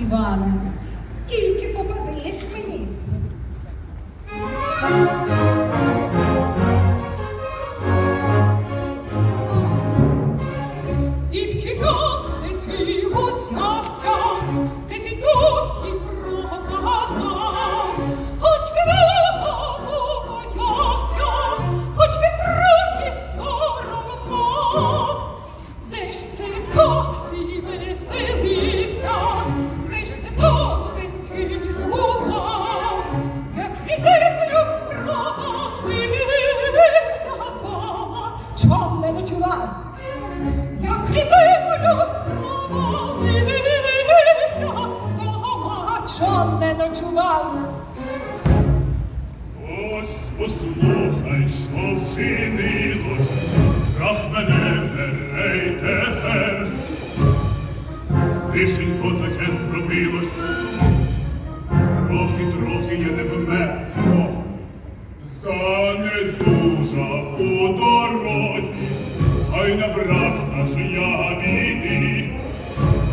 Іване, тільки попадись мені. Ночував. Ось послухай, що вчинилось, страх мене бере тепер. Лишенько таке зробилось, трохи, трохи я не вмер. О, Занедужав у дорозі, ай набрався ж я біди,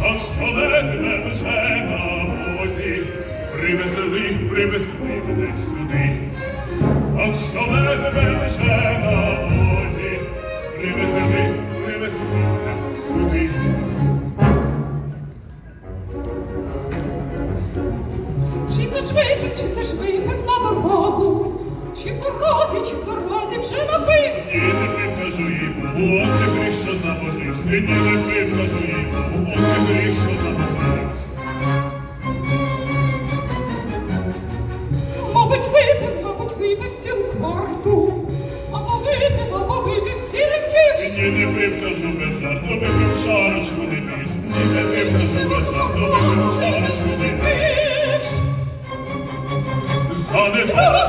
а що ледве вже привезли, привезли мене сюди, а що ледве вже на возі, привезли, привезли мене сюди. Чи це ж випив, чи це ж випив на дорогу? Чи в дорозі, чи в дорозі вже напився? Ні, не пив, кажу їм, от крий, що забожився, ні, не пив, кажу їм, от не що забожився. Мабуть, випив, мабуть, випив цілу кварту. Або випив, або випив ці ріки. Ні, не пив, кажу без жарту, випив чарочку не більш. Ні, не пив, кажу без жарту, випив чарочку не більш. Занедбався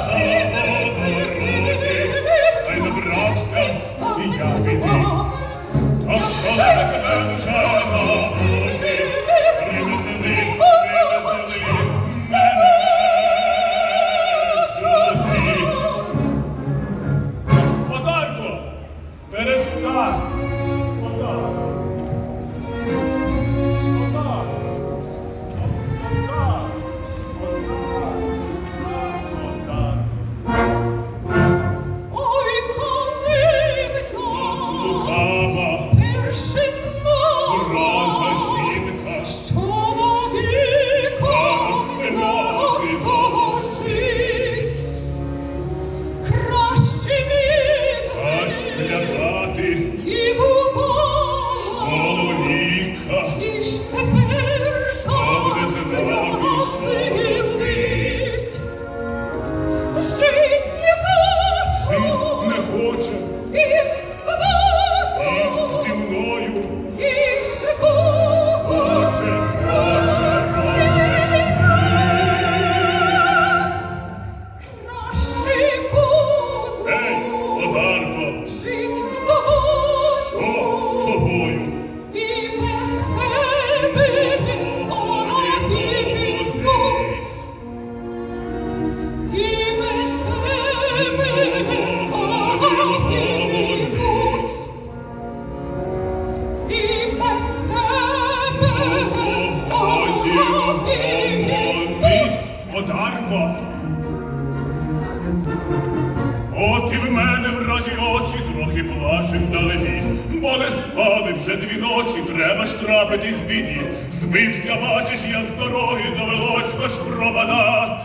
далебі, бо не спали вже дві ночі, треба ж трапитись з біді. Збився, бачиш, я з дороги довелось хоч пробадать.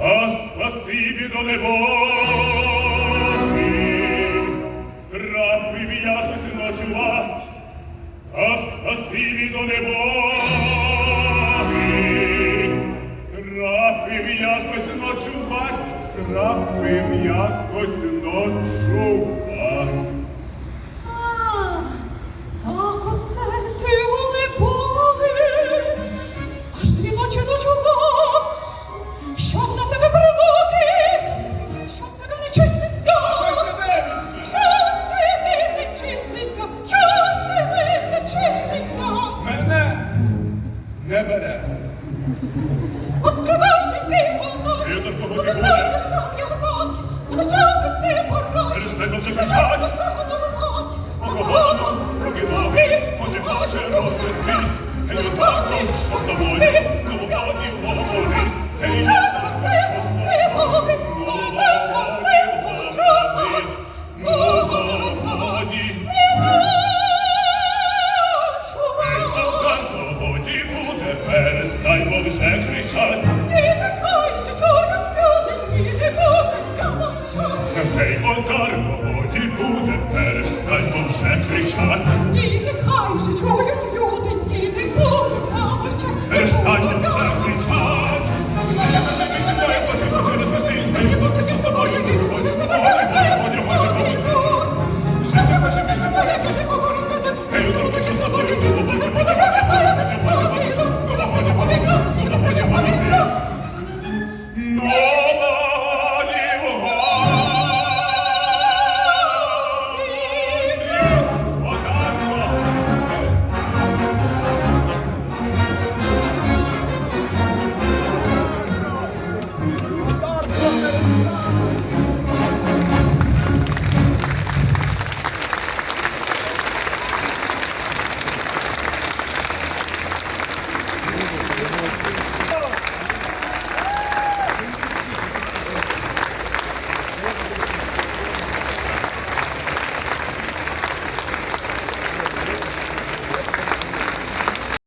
А спасибі до небоги, трапив якось ночувать. А спасибі до небоги, трапив якось ночувать, трапив якось Остривайся, ти, козач, Я до кого будеш не бачиш мав його ноч, ти, мороч, Перестань вже кричать. робити ноч, Погодно, руки ноги, потім може розвестись. Гей, отак, що з тобою? Ну, годі говорить. Гей, Дай Бог вже кричать. Не нехайся, чорна люди, і не буде мовчать. Гей, отар, бо буде, перестань бо вже кричать.